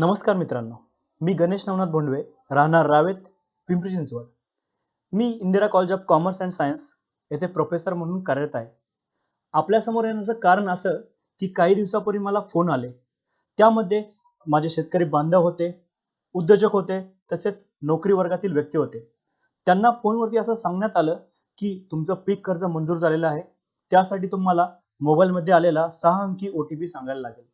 नमस्कार मित्रांनो. मी गणेश नवनाथ बोंडवे राहणार रावेत पिंपरी चिंचवड. मी Indira college of commerce and science येथे प्रोफेसर म्हणून कार्यरत आहे. आपल्यासमोर येण्याचं कारण असं की काही दिवसापूर्वी मला फोन आले. त्यामध्ये माझे शेतकरी बांधव होते उद्योजक होते तसेच नोकरी वर्गातील व्यक्ती होते. त्यांना फोनवरती असं सांगण्यात आलं की तुमचं पीक कर्ज मंजूर झालेलं आहे. त्यासाठी तुम्हाला मोबाईलमध्ये आलेला सहा अंकी ओ टी पी सांगायला लागेल.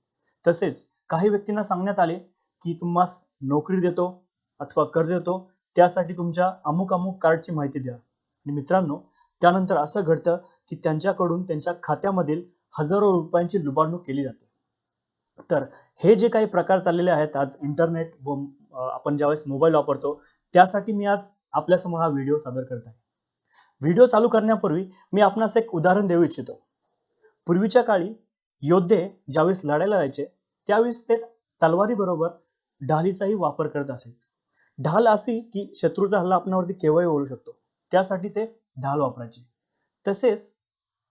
तसेच काही व्यक्तींना सांगण्यात आले की तुम्हाला नोकरी देतो अथवा कर्ज देतो त्यासाठी तुमच्या अमुक अमुक कार्डची माहिती द्या. आणि मित्रांनो त्यानंतर असं घडतं की त्यांच्याकडून त्यांच्या खात्यामधील हजारो रुपयांची लुबाडणूक केली जाते. तर हे जे काही प्रकार चाललेले आहेत आज इंटरनेट व आपण ज्यावेळेस मोबाईल वापरतो त्यासाठी मी आज आपल्यासमोर हा व्हिडिओ सादर करत आहे. व्हिडिओ चालू करण्यापूर्वी मी आपणास एक उदाहरण देऊ इच्छितो. पूर्वीच्या काळी योद्धे ज्यावेळेस लढायला जायचे त्यावेळेस ते तलवारी बरोबर ढालीचाही वापर करत असेल ढाल अशी की शत्रूचा हल्ला आपणावरती केव्हाही ओळू शकतो. त्यासाठी ते ढाल वापरायचे. तसेच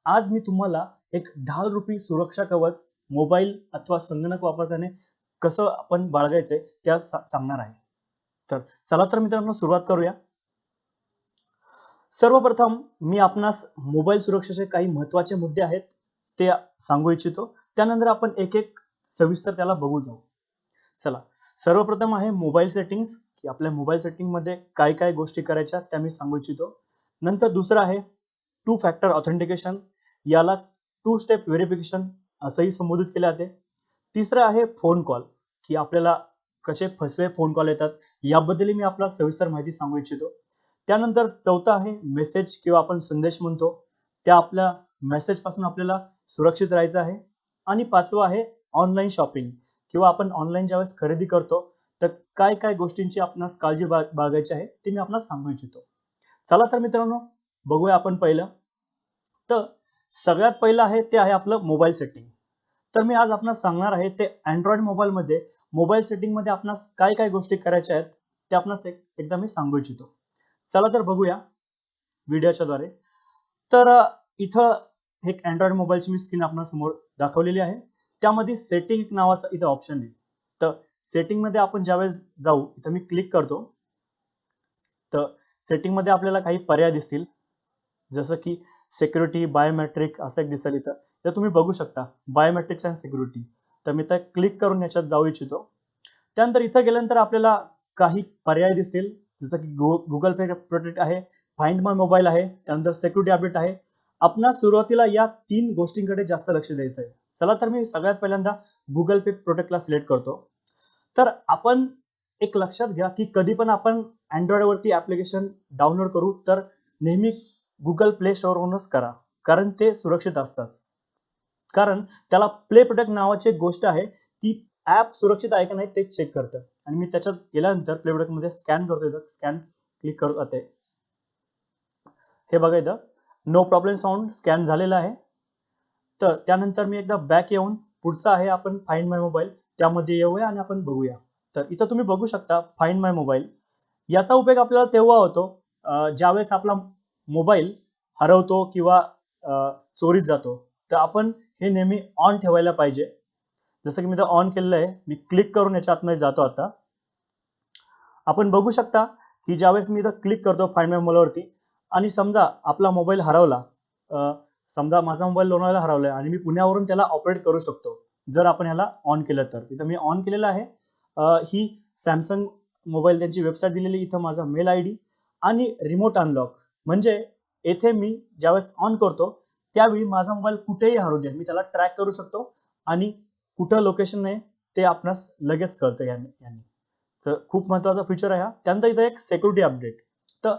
आज मी तुम्हाला एक ढाल रूपी सुरक्षा कवच मोबाईल अथवा संगणक वापरताने कसं आपण बाळगायचंय त्या सांगणार आहे. तर चला तर मित्रांनो सुरुवात करूया. सर्वप्रथम मी आपणास मोबाईल सुरक्षेचे काही महत्त्वाचे मुद्दे आहेत ते सांगू इच्छितो. त्यानंतर आपण एक एक सविस्तर त्याला बघू जाऊ. चला. सर्वप्रथम आहे मोबाईल सेटिंग्स की आपल्या मोबाईल सेटिंगमध्ये काय काय गोष्टी करायच्या त्या मी सांगू इच्छितो. नंतर दुसरं आहे टू फॅक्टर ऑथेंटिकेशन यालाच टू स्टेप व्हेरिफिकेशन असंही संबोधित केले जाते. तिसरं आहे फोन कॉल की आपल्याला कसे फसवे फोन कॉल येतात याबद्दल मी आपला सविस्तर माहिती सांगू इच्छितो. त्यानंतर चौथं आहे मेसेज किंवा आपण संदेश म्हणतो त्या आपल्या मेसेजपासून आपल्याला सुरक्षित राहायचं आहे. आणि पाचवं आहे ऑनलाईन शॉपिंग किंवा आपण ऑनलाईन ज्यावेळेस खरेदी करतो तर काय काय गोष्टींची आपणास काळजी बा बाळगायची आहे ते मी आपणास सांगू इच्छितो. चला तर मित्रांनो बघूया आपण पहिलं. तर सगळ्यात पहिलं आहे ते आहे आपलं मोबाईल सेटिंग तर मी आज आपणास सांगणार आहे ते अँड्रॉइड मोबाईलमध्ये मोबाईल सेटिंगमध्ये आपणास काय काय गोष्टी करायच्या आहेत ते आपणास एक एकदा मी सांगू इच्छितो. चला तर बघूया व्हिडिओच्या द्वारे. तर इथं एक अँड्रॉइड मोबाईलची मी स्क्रीन आपल्यासमोर दाखवलेली आहे. त्यामध्ये सेटिंग नावाचा इथं ऑप्शन आहे. तर सेटिंगमध्ये आपण ज्यावेळेस जाऊ इथं मी क्लिक करतो. तर सेटिंगमध्ये आपल्याला काही पर्याय दिसतील. जसं की सिक्युरिटी बायोमेट्रिक असं एक दिसेल इथं. तर तुम्ही बघू शकता बायोमेट्रिक्स अँड सिक्युरिटी तर मी तर क्लिक करून याच्यात जाऊ इच्छितो. त्यानंतर इथं गेल्यानंतर आपल्याला काही पर्याय दिसतील. जसं की गुगल पे प्रोटेक्ट आहे फाइंड माय मोबाईल आहे त्यानंतर सिक्युरिटी अपडेट आहे. आपणास सुरुवातीला या तीन गोष्टींकडे जास्त लक्ष द्यायचं आहे. चला तर मी सगळ्यात पहिल्यांदा गुगल पे प्रोटेक्टला सिलेक्ट करतो. तर आपण एक लक्षात घ्या की कधी पण आपण अँड्रॉइडवरती ॲप्लिकेशन डाउनलोड करू तर नेहमी गुगल प्ले स्टोअरवरूनच करा कारण ते सुरक्षित असतात. कारण त्याला प्ले प्रोडक्ट नावाची एक गोष्ट आहे ती ॲप सुरक्षित आहे का नाही ते चेक करतं. आणि मी त्याच्यात गेल्यानंतर प्ले प्रोडक्टमध्ये स्कॅन करतो इथं स्कॅन क्लिक करत हे बघा इथं. नो प्रॉब्लेम साऊंड स्कॅन झालेला आहे. तर त्यानंतर मी एकदा बॅक येऊन पुढचा आहे आपण फाईन माय मोबाईल त्यामध्ये येऊया आणि आपण बघूया. तर इथं तुम्ही बघू शकता फाईन माय मोबाईल याचा उपयोग आपल्याला तेव्हा होतो ज्यावेळेस आपला मोबाईल हरवतो किंवा चोरीत जातो. तर आपण हे नेहमी ऑन ठेवायला पाहिजे. जसं की मी तर ऑन केलेलं आहे मी क्लिक करून याच्या आतमध्ये जातो आता. आपण बघू शकता की ज्यावेळेस मी इथं क्लिक करतो फाईन माय मोबाईलवरती आणि समजा आपला मोबाईल हरवला समजा माझा मोबाईल लोणावळ्याला हरवला आणि मी पुण्यावरून त्याला ऑपरेट करू शकतो जर आपण ह्याला ऑन केलं तर. इथं मी ऑन केलेलं आहे. ही सॅमसंग मोबाईल त्यांची वेबसाईट दिलेली इथं माझा मेल आय डी आणि रिमोट अनलॉक म्हणजे येथे मी ज्यावेळेस ऑन करतो त्यावेळी माझा मोबाईल कुठेही हरवू दे मी त्याला ट्रॅक करू शकतो आणि कुठं लोकेशन आहे ते आपणास लगेच कळतं याने याने. तर खूप महत्त्वाचा फीचर आहे हा. त्यानंतर इथं एक सिक्युरिटी अपडेट तर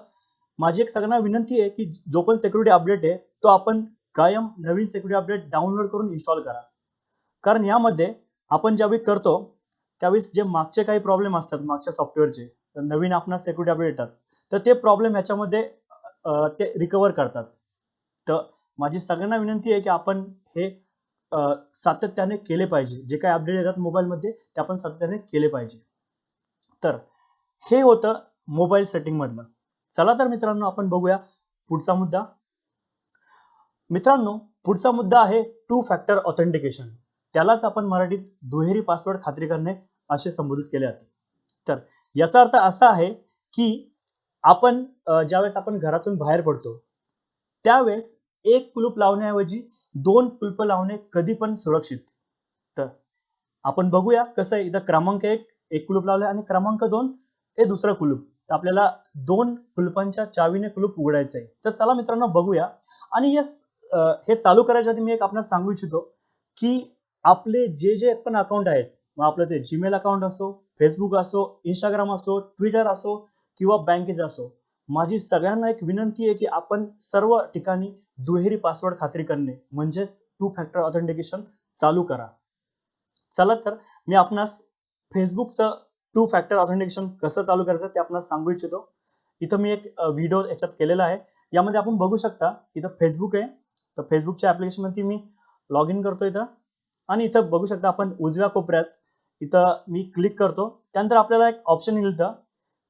माझी एक सगळ्यांना विनंती आहे की जो पण सिक्युरिटी अपडेट आहे तो आपण कायम नवीन सिक्युरिटी अपडेट डाउनलोड करून इन्स्टॉल करा. कारण यामध्ये आपण ज्यावेळी करतो त्यावेळेस जे मागचे काही प्रॉब्लेम असतात मागच्या सॉफ्टवेअरचे तर नवीन आपण सिक्युरिटी अपडेट येतात. तर ते प्रॉब्लेम ह्याच्यामध्ये ते रिकवर करतात. तर माझी सगळ्यांना विनंती आहे की आपण हे सातत्याने केले पाहिजे. जे काही अपडेट येतात मोबाईलमध्ये ते आपण सातत्याने केले पाहिजे. तर हे होतं मोबाईल सेटिंग मधलं. चला तर मित्रांनो आपण बघूया पुढचा मुद्दा. मित्रांनो पुढचा मुद्दा आहे टू फॅक्टर ऑथेंटिकेशन त्यालाच आपण मराठीत दुहेरी पासवर्ड खात्री करणे असे संबोधित केले जाते. तर याचा अर्थ असा आहे की आपण ज्यावेळेस आपण घरातून बाहेर पडतो त्यावेळेस एक कुलूप लावण्याऐवजी दोन कुलप लावणे कधी पण सुरक्षित. तर आपण बघूया कसं आहे. इथं क्रमांक एक एक कुलूप लावले आणि क्रमांक दोन हे दुसरं कुलूप. तर आपल्याला दोन कुलपांच्या चावीने कुलूप उघडायचं आहे तर चला मित्रांनो बघूया. आणि यस हे चालू करायच्या आधी मी एक आपल्याला सांगू इच्छितो की आपले जे जे पण अकाउंट आहेत मग आपलं ते जीमेल अकाउंट असो फेसबुक असो इंस्टाग्राम असो ट्विटर असो किंवा बँकेचं असो माझी सगळ्यांना एक विनंती आहे की आपण सर्व ठिकाणी दुहेरी पासवर्ड खात्री करणे म्हणजे टू फॅक्टर ऑथेंटिकेशन चालू करा. चला तर मी आपणास फेसबुकचं टू फॅक्टर ऑथेंटिकेशन कसं चालू करायचं ते आपण सांगू इच्छितो. इथं मी एक व्हिडिओ याच्यात केलेला आहे. यामध्ये आपण बघू शकता इथं फेसबुक आहे. तर फेसबुकच्या ऍप्लिकेशनमध्ये मी लॉग इन करतो इथं. आणि इथं बघू शकता आपण उजव्या कोपऱ्यात इथं मी क्लिक करतो. त्यानंतर आपल्याला एक ऑप्शन येईल इथं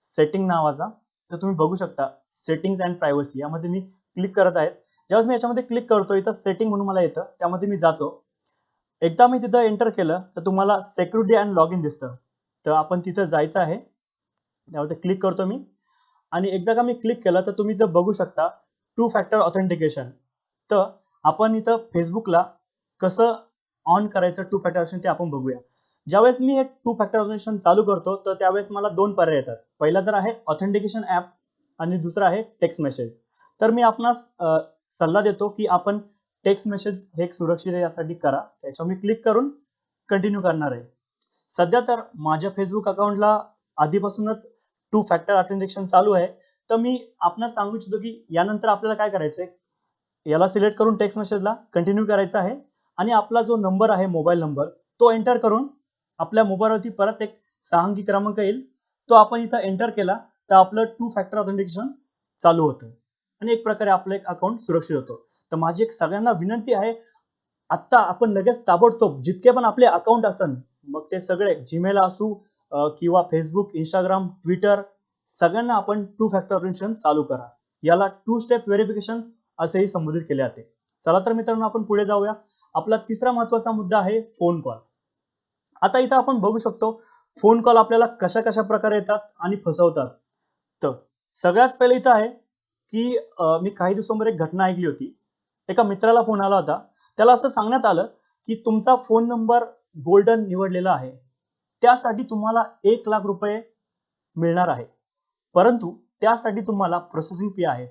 सेटिंग नावाचा. तर तुम्ही बघू शकता सेटिंग्स अँड प्रायव्हसी यामध्ये मी क्लिक करत आहे. ज्यावेळेस मी याच्यामध्ये क्लिक करतो इथं सेटिंग म्हणून मला येतं. त्यामध्ये मी जातो. एकदा मी तिथं एंटर केलं तर तुम्हाला सेक्युरिटी अँड लॉग इन दिसतं. तर आपण तिथं जायचं आहे. त्यावरती क्लिक करतो मी. आणि एकदा का मी क्लिक केलं तर तुम्ही इथं बघू शकता टू फॅक्टर ऑथेंटिकेशन तर आपण इथं फेसबुकला कसं ऑन करायचं टू फॅक्टर ऑप्शन ते आपण बघूया. ज्यावेळेस मी हे टू फॅक्टर ऑथेंटिकेशन चालू करतो तर त्यावेळेस मला दोन पर्याय येतात. पहिला तर आहे ऑथेंटिकेशन ऍप आणि दुसरा आहे टेक्स्ट मेसेज तर मी आपणास सल्ला देतो की आपण टेक्स्ट मेसेज हे सुरक्षित यासाठी करा. त्याच्यावर मी क्लिक करून कंटिन्यू करणार आहे. सध्या तर माझ्या फेसबुक अकाउंटला आधीपासूनच टू फॅक्टर ऑथेंटिकेशन चालू आहे. तर मी आपणास सांगू इच्छितो की यानंतर आपल्याला काय करायचंय? याला सिलेक्ट करून टेक्स्ट मेसेजला कंटिन्यू करायचं आहे. आणि आपला जो नंबर आहे मोबाईल नंबर तो एंटर करून आपल्या मोबाईलवरती परत एक सहा अंकी क्रमांक येईल. तो आपण इथं एंटर केला तर आपलं टू फॅक्टर ऑथेंटिकेशन चालू होतं. आणि एक प्रकारे आपलं एक अकाउंट सुरक्षित होतं. तर माझी एक सगळ्यांना विनंती आहे आत्ता आपण लगेच ताबडतोब जितके पण आपले अकाउंट असन मग ते सगळे जीमेल असू किंवा फेसबुक इंस्टाग्राम ट्विटर सगळ्यांना आपण टू फॅक्टर ऑथेंटिकेशन चालू करा. याला टू स्टेप व्हेरिफिकेशन असेही संबोधित केले जाते. चला तर मित्रांनो आपण पुढे जाऊया. आपला तिसरा महत्त्वाचा मुद्दा आहे फोन कॉल आता इथं आपण बघू शकतो फोन कॉल आपल्याला कशा कशा प्रकारे येतात आणि फसवतात. तर सगळ्यात पहिले इथं आहे की मी काही दिवसांवर एक घटना ऐकली होती. एका मित्राला फोन आला होता. त्याला असं सांगण्यात आलं की तुमचा फोन नंबर गोल्डन निवडलेला आहे. त्यासाठी तुम्हाला एक लाख रुपये मिळणार आहे. परंतु त्यासाठी तुम्हाला प्रोसेसिंग फी आहे.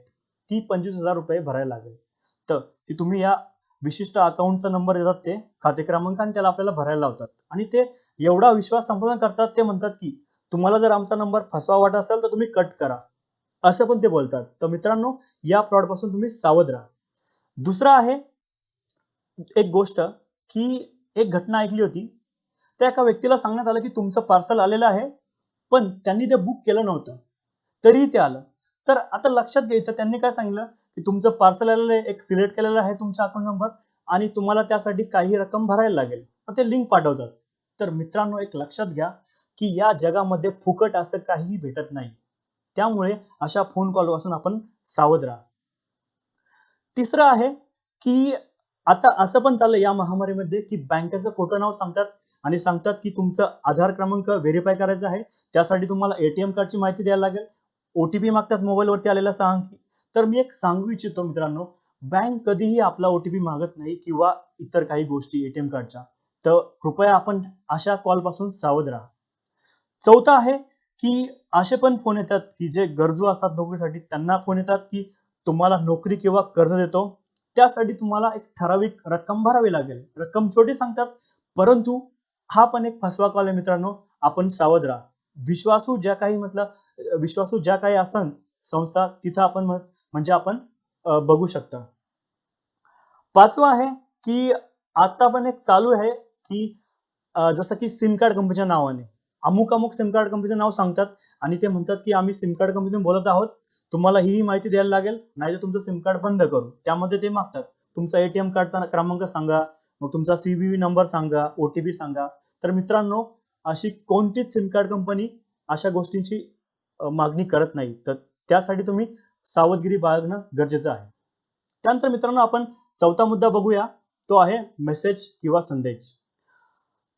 ती पंचवीस हजार रुपये भरायला लागेल. तर ती तुम्ही या विशिष्ट अकाउंटचा नंबर देतात ते खाते क्रमांक आणि त्याला आपल्याला भरायला लावतात. आणि ते एवढा विश्वास संपादन करतात ते म्हणतात की तुम्हाला जर आमचा नंबर फसवा वाटत असेल तर तुम्ही कट करा. असं पण ते बोलतात. तर मित्रांनो या फ्रॉडपासून तुम्ही सावध राहा. दुसरं आहे एक गोष्ट की एक घटना ऐकली होती. त्या एका व्यक्तीला सांगण्यात आलं की तुमचं पार्सल आलेलं आहे पण त्यांनी ते बुक केलं नव्हतं. तरीही ते आलं. तर आता लक्षात घ्यायचं त्यांनी काय सांगितलं? की तुमचं पार्सल आलेलं आहे एक सिलेक्ट केलेलं आहे तुमचा अकाउंट नंबर आणि तुम्हाला त्यासाठी काही रक्कम भरायला लागेल. मग ते लिंक पाठवतात. तर मित्रांनो एक लक्षात घ्या की या जगामध्ये फुकट असं काहीही भेटत नाही. त्यामुळे अशा फोन कॉलपासून आपण सावध राहा. तिसरं आहे की आता असं पण चाललंय या महामारीमध्ये की बँकेचं खोटं नाव सांगतात आणि सांगतात की तुमचं आधार क्रमांक व्हेरीफाय करायचा आहे. त्यासाठी तुम्हाला एटीएम कार्डची माहिती द्यायला लागेल. ओटीपी मागतात मोबाईलवरती आलेला सहा अंकी तर मी एक सांगू इच्छितो मित्रांनो बँक कधीही आपला ओटीपी मागत नाही किंवा इतर काही गोष्टी एटीएम कार्डच्या. तर कृपया आपण अशा कॉलपासून सावध राहा. चौथा आहे की असे पण फोन येतात की जे गरजू असतात नोकरीसाठी त्यांना फोन येतात की तुम्हाला नोकरी किंवा कर्ज देतो. त्यासाठी तुम्हाला एक ठराविक रक्कम भरावी लागेल. रक्कम छोटी सांगतात परंतु हा पण एक फसवा कॉल आहे मित्रांनो. आपण सावध राहा. विश्वासू ज्या काही म्हटलं विश्वासू ज्या काही असन संस्था तिथं आपण म्हणजे आपण बघू शकता. पाचवं आहे की आता पण एक चालू आहे की जसं की सिम कार्ड कंपनीच्या नावाने. अमुक अमुक सिम कार्ड कंपनीचं नाव सांगतात आणि ते म्हणतात की आम्ही सिम कार्ड कंपनीतून बोलत आहोत. तुम्हाला ही ही माहिती द्यायला लागेल नाही तर तुमचं सिम कार्ड बंद करू त्यामध्ये ते मागतात. तुमचा एटीएम कार्डचा क्रमांक सांगा मग तुमचा सीबीव्ही नंबर सांगा ओटीपी सांगा. तर मित्रांनो अशी कोणतीच सिम कार्ड कंपनी अशा गोष्टींची मागणी करत नाही. तर त्यासाठी तुम्ही सावधगिरी बाळगणं गरजेचं आहे. त्यानंतर मित्रांनो आपण चौथा मुद्दा बघूया. तो आहे मेसेज किंवा संदेश.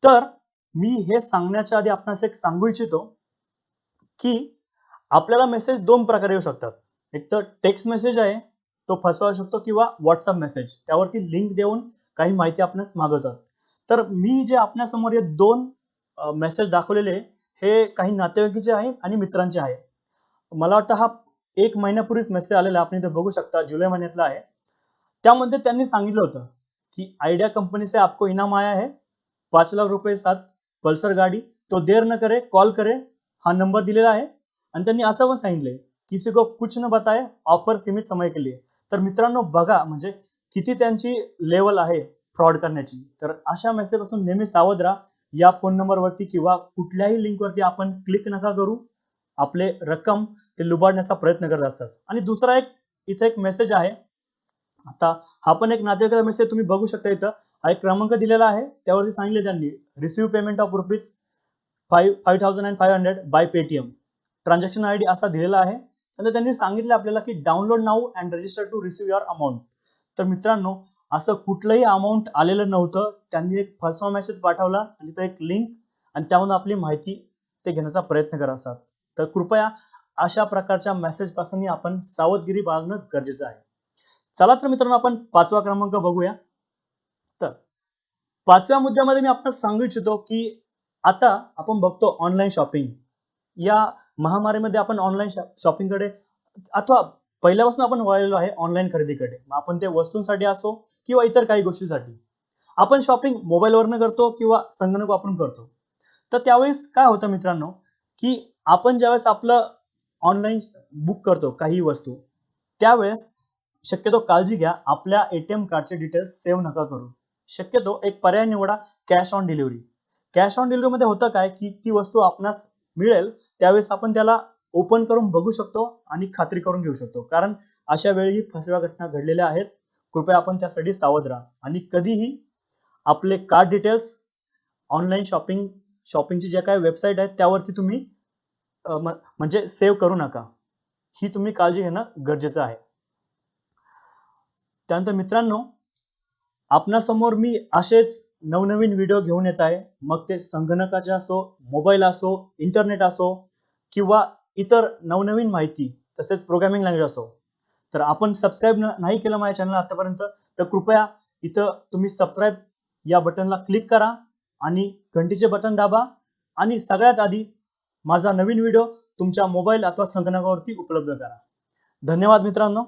तर मी हे सांगण्याच्या आधी आपणास एक सांगू इच्छितो की आपल्याला मेसेज दोन प्रकारे येऊ शकतात. एक तर टेक्स्ट मेसेज आहे तो फसवा शकतो किंवा व्हॉट्सअप मेसेज त्यावरती लिंक देऊन काही माहिती आपण मागवतात. तर मी जे आपल्यासमोर हे दोन मेसेज दाखवलेले हे काही नातेवाईकीचे आहे आणि मित्रांचे आहे. मला वाटतं हा एक महिन्यापूर्वीच मेसेज आलेला आपण इथे बघू शकता जुलै महिन्यातला आहे. त्यामध्ये त्यांनी सांगितलं होतं की आयडिया कंपनी से आपको इनाम आया है पाच लाख रुपये सात पल्सर गाडी तो देर न करे कॉल करे हा नंबर दिलेला आहे. आणि त्यांनी असं पण सांगितलंय किसी को कुछ न बताय ऑफर सीमित समय के लिए. तर मित्रांनो बघा म्हणजे किती त्यांची लेवल आहे फ्रॉड करण्याची. तर अशा मेसेजपासून नेहमी सावध राहा. या फोन नंबरवरती किंवा कुठल्याही लिंकवरती आपण क्लिक नका करू. आपले रक्कम ते लुबाडण्याचा प्रयत्न करत असतात. आणि दुसरा एक इथे एक मेसेज आहे. आता हा पण एक नातेवाईकाचा मेसेज तुम्ही बघू शकता इथं. हा एक क्रमांक दिलेला आहे. त्यावरती सांगितले त्यांनी receive payment of rupees five five thousand and five hundred by Paytm transaction I D असा दिलेला आहे. नंतर त्यांनी सांगितलं आपल्याला की download now and register to receive your amount तर मित्रांनो असं कुठलंही अमाऊंट आलेलं नव्हतं. त्यांनी एक फसवा मेसेज पाठवला आणि तो एक लिंक आणि त्यामधून आपली माहिती ते घेण्याचा प्रयत्न करत असतात. तर कृपया अशा प्रकारच्या मेसेजपासून आपण सावधगिरी बाळगणं गरजेचं आहे. चला तर मित्रांनो आपण पाचवा क्रमांक बघूया. तर पाचव्या मुद्द्यामध्ये मी आपण सांगू इच्छितो की आता आपण बघतो ऑनलाईन शॉपिंग या महामारीमध्ये आपण ऑनलाईन शॉपिंगकडे अथवा पहिल्यापासून आपण वळलेलो आहे ऑनलाईन खरेदीकडे. मग आपण ते वस्तूंसाठी असो किंवा इतर काही गोष्टींसाठी. आपण शॉपिंग मोबाईलवरनं करतो किंवा संगणक वापरून करतो. तर त्यावेळेस काय होतं मित्रांनो की आपण ज्यावेळेस आपलं ऑनलाईन बुक करतो काही वस्तू त्यावेळेस शक्यतो काळजी घ्या आपल्या एटीएम कार्डचे डिटेल्स सेव्ह नका करू. शक्यतो एक पर्याय निवडा cash on delivery cash on डिलिव्हरीमध्ये होतं काय की ती वस्तू आपणास मिळेल त्यावेळेस आपण त्याला ओपन करून बघू शकतो आणि खात्री करून घेऊ शकतो. कारण अशा वेळी फसव्या घटना घडलेल्या आहेत. कृपया आपण त्यासाठी सावध राहा. आणि कधीही आपले कार्ड डिटेल्स ऑनलाईन शॉपिंग शॉपिंगची ज्या काही वेबसाईट आहेत त्यावरती तुम्ही म- म्हणजे सेव्ह करू नका. ही तुम्ही काळजी घेणं गरजेचं आहे. त्यानंतर मित्रांनो आपणासमोर मी असेच नवनवीन व्हिडिओ घेऊन येत आहे. मग ते संगणकाचे असो मोबाईल असो इंटरनेट असो किंवा इतर नवनवीन माहिती तसेच प्रोग्रामिंग लँग्वेज असो. तर आपण सबस्क्राईब नाही केलं माझ्या चॅनल आतापर्यंत तर कृपया इथं तुम्ही सबस्क्राईब या बटनला क्लिक करा आणि घंटीचे बटन दाबा. आणि सगळ्यात आधी माझा नवीन व्हिडिओ तुमच्या मोबाईल अथवा संगणकावरती उपलब्ध करा. धन्यवाद मित्रांनो.